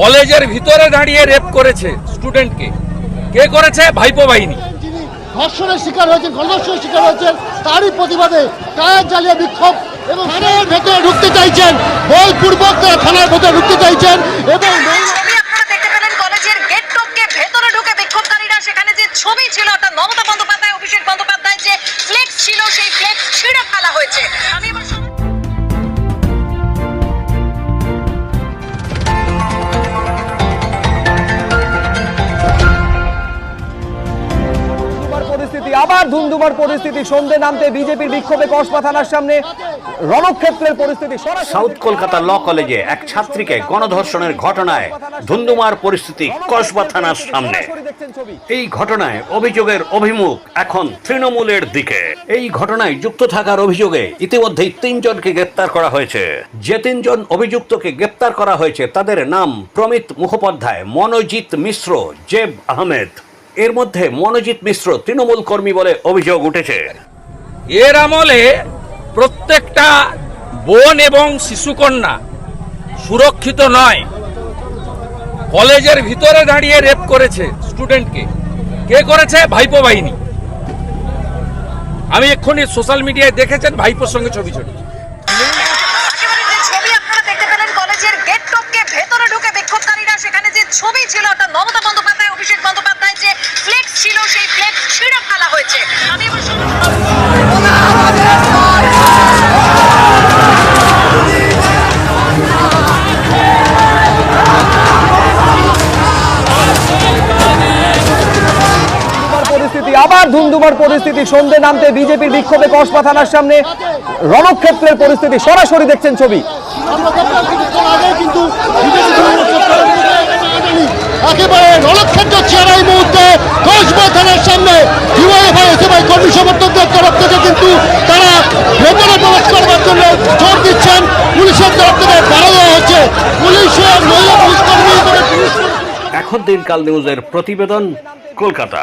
কলেজের ভিতরে দাঁড়িয়ে রেপ করেছে স্টুডেন্টকে কে। করেছে? ভাইপো বাহিনী। ধর্ষণের শিকার হয়েছেন গণধর্ষণের শিকার হয়েছেন তারই প্রতিবাদে টায়ার জ্বালিয়ে বিক্ষোভ এবং থানার ভেতরে ঢুকতে চাইছেন বলপূর্বক তারা থানার ভেতরে ঢুকতে চাইছেন এবং ছবি আপনারা দেখতে পেলেন কলেজের গেট টপকে ভেতরে ঢুকে বিক্ষোভকারীরা সেখানে যে ছবি ছিল অর্থাৎ মমতা বন্দ্যোপাধ্যায় অভিষেক বন্দ্যোপাধ্যায় যে ফ্লেক্স ছিল সেই ফ্লেক্স ছিঁড়ে ফেলা হয়েছে। আমি আবার ধুমধুমার পরিস্থিতি। সন্ধে নামতে বিজেপির বিক্ষোভে কসবা থানার সামনে রণক্ষেত্রের পরিস্থিতি সাউথ কলকাতা ল কলেজে এক ছাত্রীকে গণধর্ষণের ঘটনায় ধুন্ধুমার পরিস্থিতি কসবা থানার সামনে। এই ঘটনায় অভিযোগের অভিমুখ এখন তৃণমূলের দিকে। এই ঘটনায় যুক্ত থাকার অভিযোগে ইতিমধ্যেই তিনজনকে গ্রেপ্তার করা হয়েছে। যে তিনজন অভিযুক্তকে গ্রেপ্তার করা হয়েছে তাদের নাম প্রমিত মুখোপাধ্যায় মনোজিৎ মিশ্র জেব আহমেদ। এর মধ্যে মনোজিৎ মিশ্র তৃণমূল কর্মী বলে অভিযোগ উঠেছে। এর আমলে প্রত্যেকটা বোন এবং শিশুকন্যা সুরক্ষিত নয়। কলেজের ভিতরে দাঁড়িয়ে রেপ করেছে স্টুডেন্টকে। কে করেছে? ভাইপো বাহিনী। আমি এক্ষুনি সোশ্যাল মিডিয়ায় দেখেছেন ভাইপোর সঙ্গে ছবি ছড়ি আবার ধুমধুমার পরিস্থিতি। সন্ধে নামতে বিজেপির বিক্ষোভে কসবা থানার সামনে রণক্ষেত্রের পরিস্থিতি। সরাসরি দেখছেন ছবি। আমরা দেখলাম কিছুক্ষণ আগে কিন্তু বিজেপি তৃণমূল সরকারের বিরুদ্ধে টানাটানি একেবারে রণক্ষেত্র চেয়ার এই মুহূর্তে কসবা থানার সামনে। ডিওয়াইফআই এসএফআই কর্মী সমর্থকদের তরফ থেকে কিন্তু তারা ভেতরে প্রবেশ করবার জন্য জোর দিচ্ছেন। পুলিশের তরফ থেকে বাড়া হচ্ছে। পুলিশের মহিলা পুলিশ কর্মী। এখন দিনকাল নিউজের প্রতিবেদন কলকাতা।